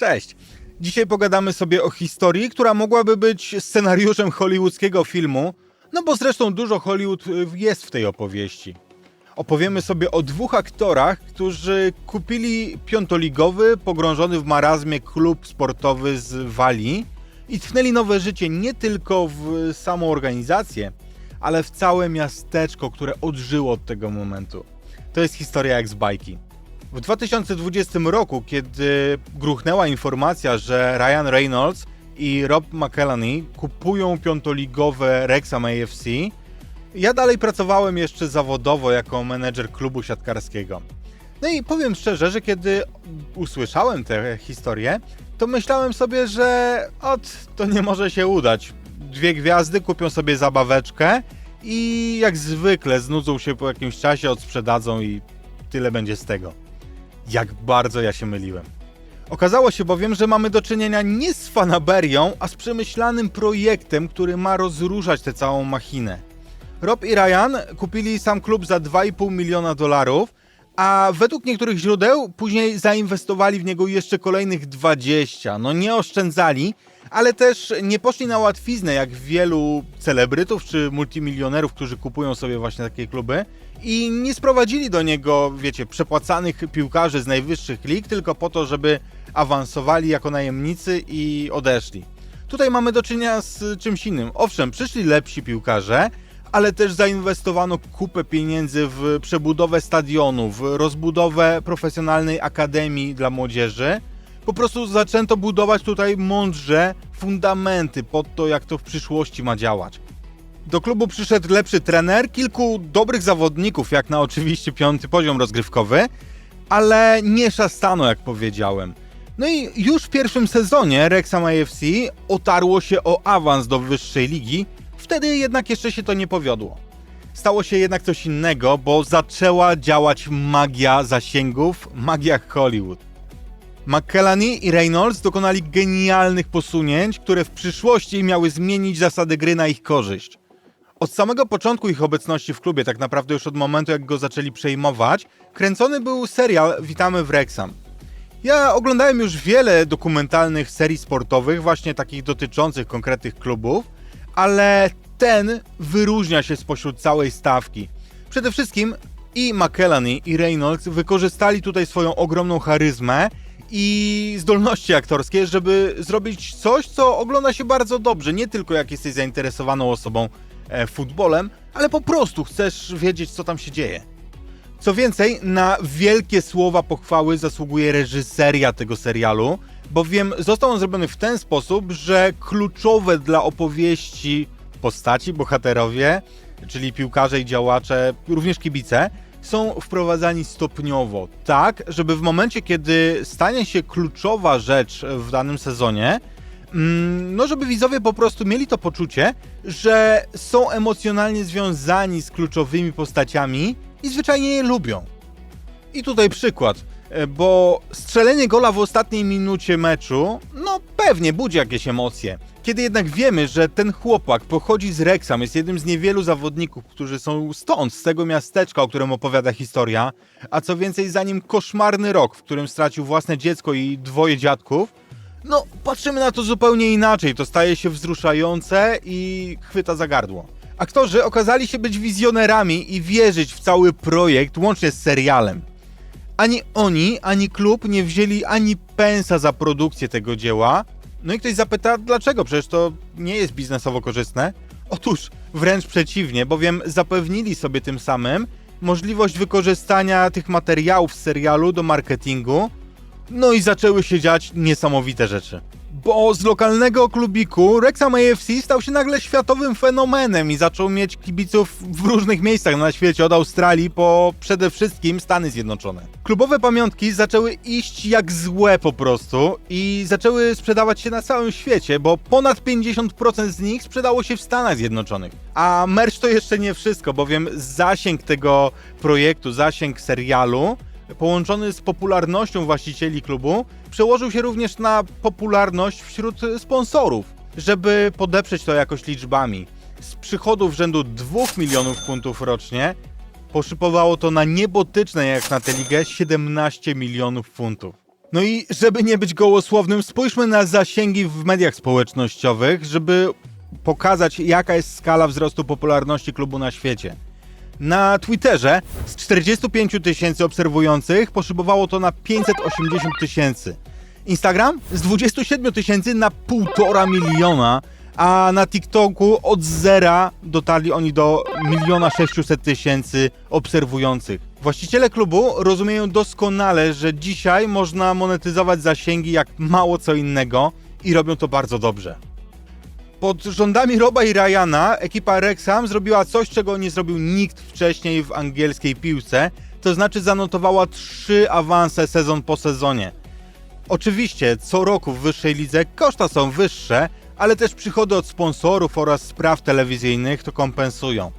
Cześć. Dzisiaj pogadamy sobie o historii, która mogłaby być scenariuszem hollywoodzkiego filmu, no bo zresztą dużo Hollywood y, jest w tej opowieści. Opowiemy sobie o dwóch aktorach, którzy kupili piątoligowy, pogrążony w marazmie klub sportowy z Walii i tchnęli nowe życie nie tylko w samą organizację, ale w całe miasteczko, które odżyło od tego momentu. To jest historia jak z bajki. W 2020 roku, kiedy gruchnęła informacja, że Ryan Reynolds i Rob McElhenney kupują piątoligowe Wrexham AFC, ja dalej pracowałem jeszcze zawodowo jako menedżer klubu siatkarskiego. No i powiem szczerze, że kiedy usłyszałem tę historię, to myślałem sobie, że ot, to nie może się udać. Dwie gwiazdy kupią sobie zabaweczkę i jak zwykle znudzą się po jakimś czasie, odsprzedadzą i tyle będzie z tego. Jak bardzo ja się myliłem. Okazało się bowiem, że mamy do czynienia nie z fanaberią, a z przemyślanym projektem, który ma rozruszać tę całą machinę. Rob i Ryan kupili sam klub za 2,5 miliona dolarów, a według niektórych źródeł później zainwestowali w niego jeszcze kolejnych 20. No nie oszczędzali, ale też nie poszli na łatwiznę jak wielu celebrytów czy multimilionerów, którzy kupują sobie właśnie takie kluby i nie sprowadzili do niego, wiecie, przepłacanych piłkarzy z najwyższych lig tylko po to, żeby awansowali jako najemnicy i odeszli. Tutaj mamy do czynienia z czymś innym. Owszem, przyszli lepsi piłkarze, ale też zainwestowano kupę pieniędzy w przebudowę stadionu, w rozbudowę profesjonalnej akademii dla młodzieży. Po prostu zaczęto budować tutaj mądrze fundamenty pod to, jak to w przyszłości ma działać. Do klubu przyszedł lepszy trener, kilku dobrych zawodników, jak na oczywiście piąty poziom rozgrywkowy, ale nie szastano, jak powiedziałem. No i już w pierwszym sezonie Wrexham AFC otarło się o awans do wyższej ligi, wtedy jednak jeszcze się to nie powiodło. Stało się jednak coś innego, bo zaczęła działać magia zasięgów, magia Hollywood. McKellany i Reynolds dokonali genialnych posunięć, które w przyszłości miały zmienić zasady gry na ich korzyść. Od samego początku ich obecności w klubie, tak naprawdę już od momentu jak go zaczęli przejmować, kręcony był serial Witamy w Wrexham. Ja oglądałem już wiele dokumentalnych serii sportowych, właśnie takich dotyczących konkretnych klubów, ale ten wyróżnia się spośród całej stawki. Przede wszystkim i McKellany i Reynolds wykorzystali tutaj swoją ogromną charyzmę i zdolności aktorskie, żeby zrobić coś, co ogląda się bardzo dobrze, nie tylko jak jesteś zainteresowaną osobą futbolem, ale po prostu chcesz wiedzieć, co tam się dzieje. Co więcej, na wielkie słowa pochwały zasługuje reżyseria tego serialu, bowiem został on zrobiony w ten sposób, że kluczowe dla opowieści postaci, bohaterowie, czyli piłkarze i działacze, również kibice, są wprowadzani stopniowo, tak, żeby w momencie, kiedy stanie się kluczowa rzecz w danym sezonie, no żeby widzowie po prostu mieli to poczucie, że są emocjonalnie związani z kluczowymi postaciami i zwyczajnie je lubią. I tutaj przykład, e, bo strzelenie gola w ostatniej minucie meczu, no pewnie budzi jakieś emocje. Kiedy jednak wiemy, że ten chłopak pochodzi z Wrexham, jest jednym z niewielu zawodników, którzy są stąd, z tego miasteczka, o którym opowiada historia, a co więcej za nim koszmarny rok, w którym stracił własne dziecko i dwoje dziadków, no patrzymy na to zupełnie inaczej, to staje się wzruszające i chwyta za gardło. Aktorzy okazali się być wizjonerami i wierzyć w cały projekt, łącznie z serialem. Ani oni, ani klub nie wzięli ani pensa za produkcję tego dzieła. No i ktoś zapyta, dlaczego? Przecież to nie jest biznesowo korzystne. Otóż wręcz przeciwnie, bowiem zapewnili sobie tym samym możliwość wykorzystania tych materiałów z serialu do marketingu. No i zaczęły się dziać niesamowite rzeczy. Bo z lokalnego klubiku Wrexham AFC stał się nagle światowym fenomenem i zaczął mieć kibiców w różnych miejscach na świecie, od Australii po przede wszystkim Stany Zjednoczone. Klubowe pamiątki zaczęły iść jak złe po prostu i zaczęły sprzedawać się na całym świecie, bo ponad 50% z nich sprzedało się w Stanach Zjednoczonych. A merch to jeszcze nie wszystko, bowiem zasięg tego projektu, zasięg serialu połączony z popularnością właścicieli klubu, przełożył się również na popularność wśród sponsorów. Żeby podeprzeć to jakoś liczbami, z przychodów rzędu 2 milionów funtów rocznie poszypowało to na niebotyczne jak na tę ligę 17 milionów funtów. No i żeby nie być gołosłownym, spójrzmy na zasięgi w mediach społecznościowych, żeby pokazać, jaka jest skala wzrostu popularności klubu na świecie. Na Twitterze z 45 tysięcy obserwujących poszybowało to na 580 tysięcy. Instagram z 27 tysięcy na 1,5 miliona, a na TikToku od zera dotarli oni do 1 600 tysięcy obserwujących. Właściciele klubu rozumieją doskonale, że dzisiaj można monetyzować zasięgi jak mało co innego i robią to bardzo dobrze. Pod rządami Roba i Ryana ekipa Wrexham zrobiła coś, czego nie zrobił nikt wcześniej w angielskiej piłce, to znaczy zanotowała trzy awanse sezon po sezonie. Oczywiście co roku w wyższej lidze koszta są wyższe, ale też przychody od sponsorów oraz spraw telewizyjnych to kompensują.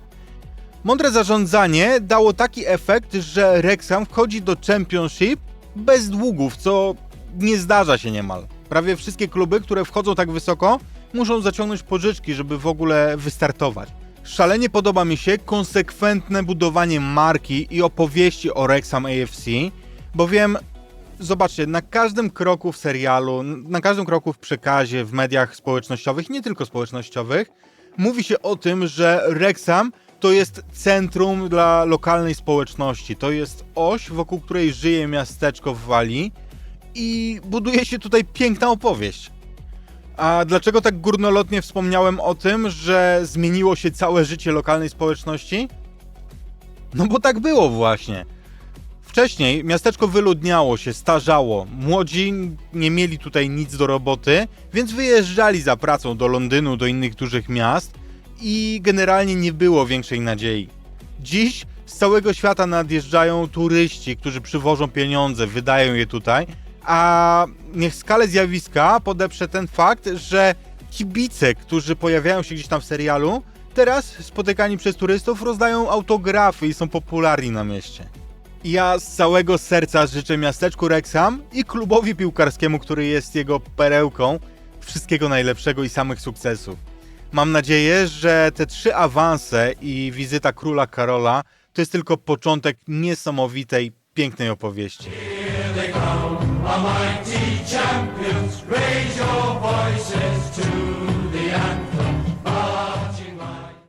Mądre zarządzanie dało taki efekt, że Wrexham wchodzi do Championship bez długów, co nie zdarza się niemal. Prawie wszystkie kluby, które wchodzą tak wysoko, muszą zaciągnąć pożyczki, żeby w ogóle wystartować. Szalenie podoba mi się konsekwentne budowanie marki i opowieści o Wrexham AFC, bowiem zobaczcie, na każdym kroku w serialu, na każdym kroku w przekazie, w mediach społecznościowych, nie tylko społecznościowych, mówi się o tym, że Wrexham to jest centrum dla lokalnej społeczności. To jest oś, wokół której żyje miasteczko w Walii i buduje się tutaj piękna opowieść. A dlaczego tak górnolotnie wspomniałem o tym, że zmieniło się całe życie lokalnej społeczności? No bo tak było właśnie. Wcześniej miasteczko wyludniało się, starzało. Młodzi nie mieli tutaj nic do roboty, więc wyjeżdżali za pracą do Londynu, do innych dużych miast i generalnie nie było większej nadziei. Dziś z całego świata nadjeżdżają turyści, którzy przywożą pieniądze, wydają je tutaj, a niech skalę zjawiska podeprze ten fakt, że kibice, którzy pojawiają się gdzieś tam w serialu, teraz spotykani przez turystów rozdają autografy i są popularni na mieście. Ja z całego serca życzę miasteczku Wrexham i klubowi piłkarskiemu, który jest jego perełką, wszystkiego najlepszego i samych sukcesów. Mam nadzieję, że te trzy awanse i wizyta króla Karola to jest tylko początek niesamowitej, pięknej opowieści. A mighty champions, raise your voices to the anthem.